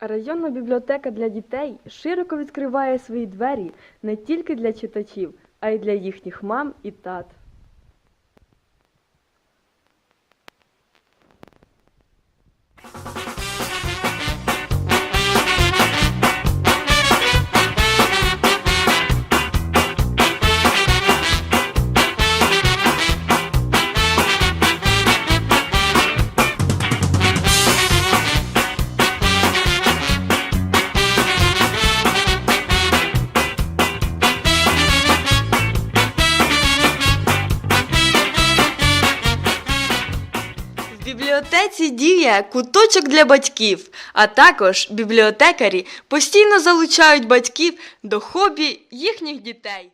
Районна бібліотека для дітей широко відкриває свої двері не тільки для читачів, а й для їхніх мам і тат. Бібліотеці діє куточок для батьків, а також бібліотекарі постійно залучають батьків до хобі їхніх дітей.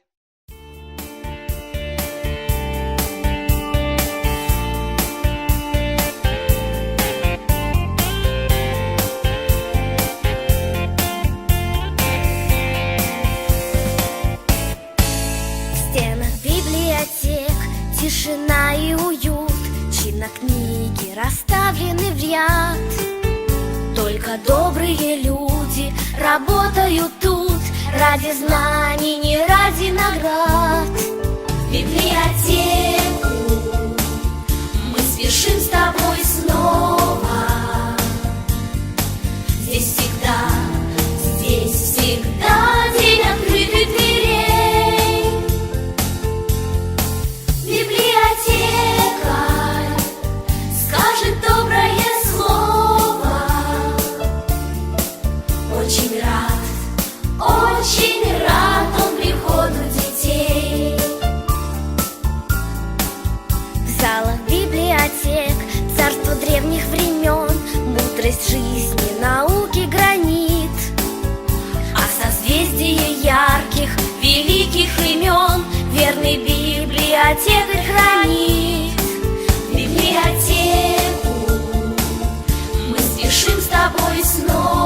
Тишина и уют Чинно книги расставлены в ряд. Только добрые люди работают тут Ради знаний, не ради наград библиотек царство древних времен, мудрость жизни, науки гранит. А созвездие ярких, великих имен Верный библиотекарь хранит Библиотеку мы спешим с тобой снова